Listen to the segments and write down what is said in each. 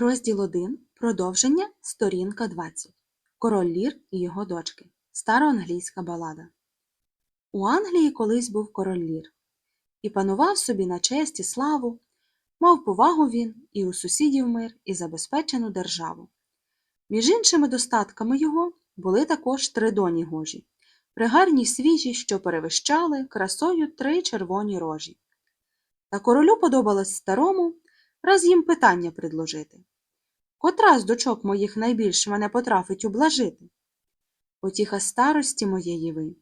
Розділ 1. Продовження. Сторінка 20. Король Лір і його дочки. Староанглійська балада. У Англії колись був король Лір. І панував собі на честь і славу, мав повагу він і у сусідів мир, і забезпечену державу. Між іншими достатками його були також три доні гожі, пригарні свіжі, що перевищали красою три червоні рожі. Та королю подобалось старому раз їм питання предложити. Котра з дочок моїх найбільш мене потрафить ублажити? Потіха старості моєї ви.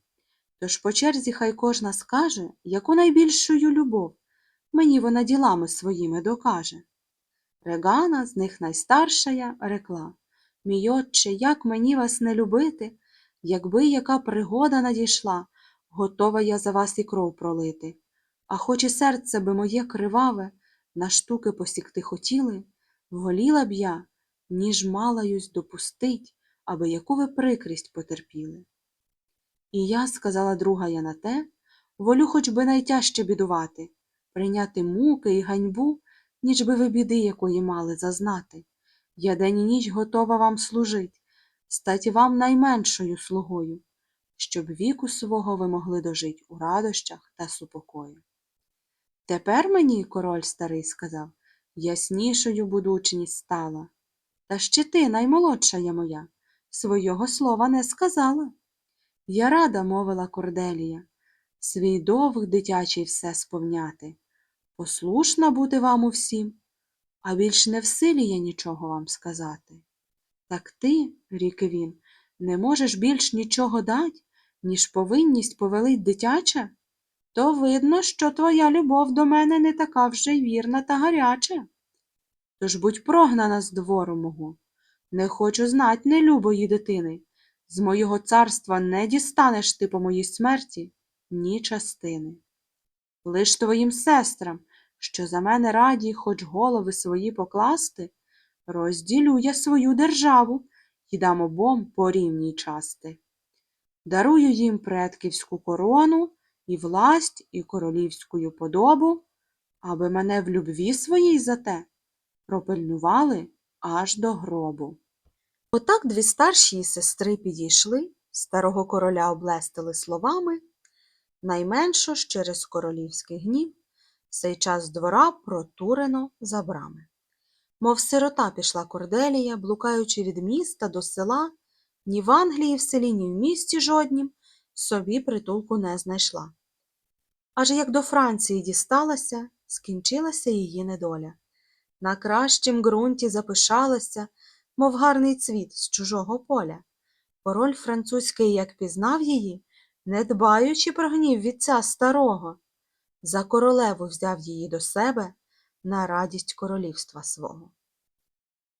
Тож по черзі хай кожна скаже, яку найбільшую любов мені вона ділами своїми докаже. Регана, з них найстаршая, рекла Мій отче, як мені вас не любити, якби яка пригода надійшла, готова я за вас і кров пролити. А хоч і серце би моє криваве, на штуки посікти хотіли, воліла б я, ніж малаюсь допустить, аби яку ви прикрість потерпіли. І я, сказала друга я на те, волю хоч би найтяжче бідувати, прийняти муки і ганьбу, ніж би ви біди якої мали зазнати. Я день і ніч готова вам служить, стать вам найменшою слугою, щоб віку свого ви могли дожить у радощах та супокою. Тепер мені, король старий сказав, яснішою будучність стала. Та ще ти, наймолодшая моя, свого слова не сказала. Я рада, мовила Корделія, свій довг дитячий все сповняти, послушна бути вам усім, а більш не в силі я нічого вам сказати. Так ти, рік він, не можеш більш нічого дать, ніж повинність повелить дитяча? То видно, що твоя любов до мене не така вже й вірна та гаряча. Тож будь прогнана з двору мого. Не хочу знать нелюбої дитини. З моєго царства не дістанеш ти по моїй смерті ні частини. Лиш твоїм сестрам, що за мене раді, хоч голови свої покласти, розділю я свою державу і дам обом по рівній части. Дарую їм предківську корону і власть, і королівську подобу, аби мене в любві своїй за те пропильнували аж до гробу. Отак дві старші сестри підійшли, старого короля облестили словами, найменшо ж через королівський гнів, сей час двора протурено за брами. Мов сирота пішла Корделія, блукаючи від міста до села, ні в Англії в селі, ні в місті жоднім собі притулку не знайшла. Аж як до Франції дісталася, скінчилася її недоля. На кращім ґрунті запишалася, мов гарний цвіт з чужого поля. Король французький, як пізнав її, не дбаючи про гнів вітця старого, за королеву взяв її до себе на радість королівства свого.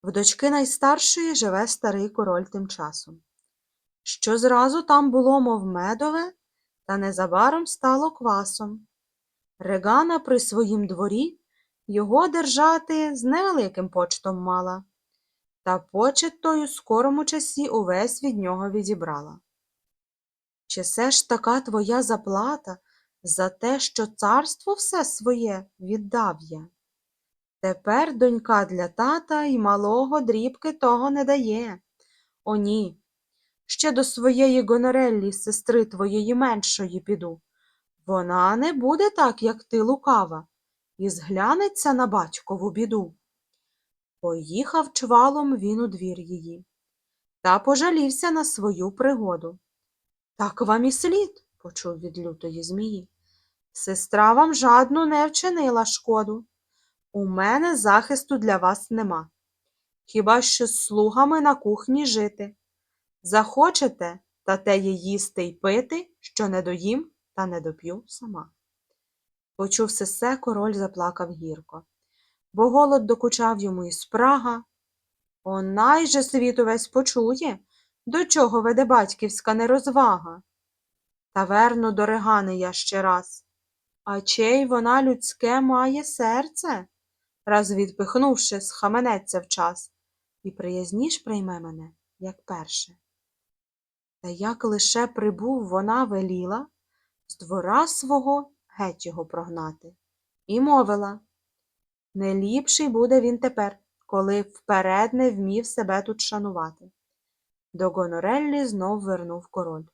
В дочки найстаршої живе старий король тим часом. Що зразу там було, мов медове, та незабаром стало квасом. Регана при своїм дворі його держати з невеликим почтом мала, та почет той скорому часі увесь від нього відібрала. Чи це ж така твоя заплата за те, що царство все своє віддав я? Тепер донька для тата й малого дрібки того не дає. О, ні. Ще до своєї гонореллі, сестри твоєї меншої піду. Вона не буде так, як ти лукава, і зглянеться на батькову біду. Поїхав чвалом він у двір її, та пожалівся на свою пригоду. Так вам і слід, почув від лютої змії. Сестра вам жадну не вчинила шкоду. У мене захисту для вас нема. Хіба що з слугами на кухні жити. Захочете, та теє їсти й пити, що не доїм та не доп'ю сама. Почув сесе, король заплакав гірко, бо голод докучав йому і спрага. Онай же світ увесь почує, до чого веде батьківська нерозвага. Та верну до регани я ще раз. А чей вона людське має серце? Раз відпихнувши, схаменеться вчас, і приязніш прийме мене, як перше. Та як лише прибув вона веліла з двора свого геть його прогнати, і мовила не ліпший буде він тепер, коли вперед не вмів себе тут шанувати. До Гонореллі знов вернув король.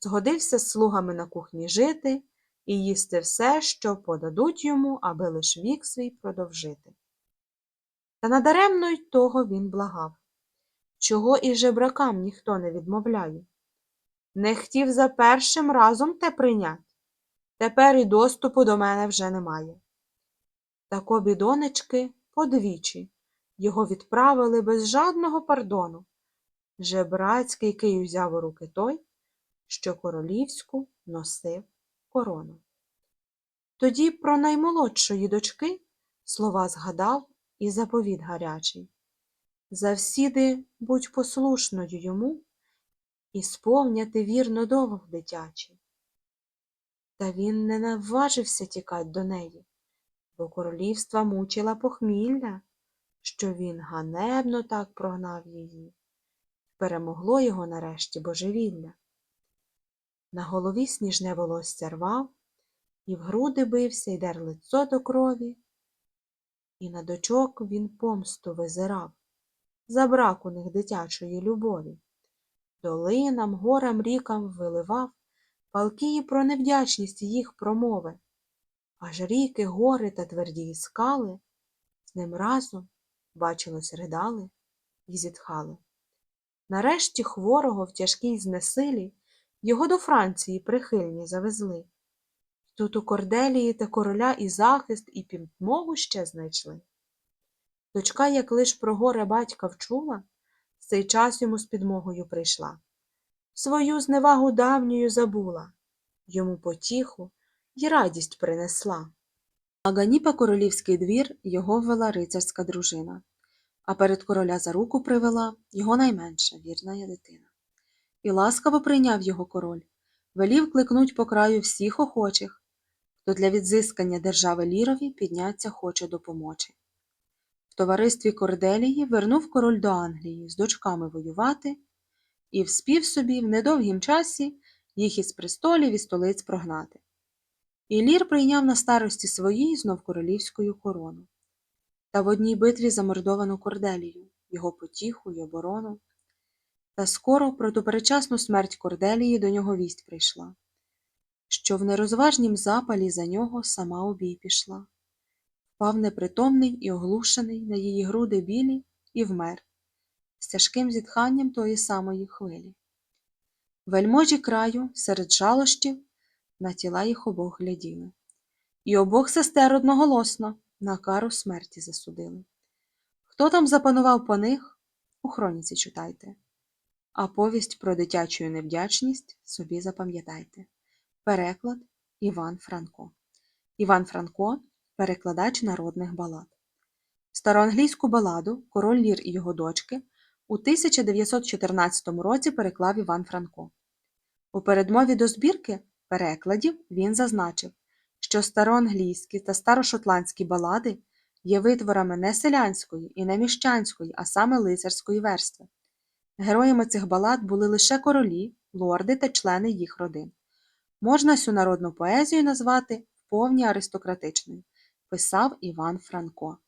Згодився з слугами на кухні жити і їсти все, що подадуть йому, аби лиш вік свій продовжити. Та надаремно й того він благав, чого і жебракам ніхто не відмовляє. Не хотів за першим разом те прийнять, тепер і доступу до мене вже немає. Так обі донечки подвічі його відправили без жадного пардону. Жебрацький кий узяв у руки той, що королівську носив корону. Тоді про наймолодшої дочки слова згадав і заповіт гарячий. Завсіди будь послушною йому і сповняти вірно довг дитячий. Та він не наважився тікать до неї, бо королівства мучила похмілля, що він ганебно так прогнав її. Перемогло його нарешті божевілля. На голові сніжне волосся рвав, і в груди бився й дер лицо до крові, і на дочок він помсту визирав, за брак у них дитячої любові. Долинам, горам, рікам виливав палки про невдячність їх промови, аж ріки, гори та тверді скали з ним разом, бачилось, ридали і зітхали. Нарешті хворого в тяжкій знесилі його до Франції прихильні завезли. Тут у Корделії та короля і захист, і підмогу ще знайшли. Дочка, як лиш про горе батька вчула, в цей час йому з підмогою прийшла. Свою зневагу давньою забула, йому потіху й радість принесла. А Ганіпа королівський двір його ввела рицарська дружина, а перед короля за руку привела його найменша вірна дитина. І ласкаво прийняв його король, велів кликнуть по краю всіх охочих, хто для відзискання держави Лірові підняться хоче допомочі. Товаристві Корделії вернув король до Англії з дочками воювати і вспів собі в недовгім часі їх із престолів і столиць прогнати. І Лір прийняв на старості своїй знов королівською корону. Та в одній битві замордовану Корделію, його потіху й оборону. Та скоро про топеречасну смерть Корделії до нього вість прийшла, що в нерозважнім запалі за нього сама обій пішла. Впав непритомний і оглушений на її груди білі і вмер, з тяжким зітханням тої самої хвилі. Вельможі краю, серед жалощів, на тіла їх обох гляділи, і обох сестер одноголосно на кару смерті засудили. Хто там запанував по них, у хроніці читайте, а повість про дитячу невдячність собі запам'ятайте. Переклад Іван Франко. Іван Франко перекладач народних балад. Староанглійську баладу Король Лір і його дочки у 1914 році переклав Іван Франко. У передмові до збірки перекладів він зазначив, що староанглійські та старошотландські балади є витворами не селянської і не міщанської, а саме лицарської верстви. Героями цих балад були лише королі, лорди та члени їх родин. Можна цю народну поезію назвати вповні аристократичною, писав Іван Франко.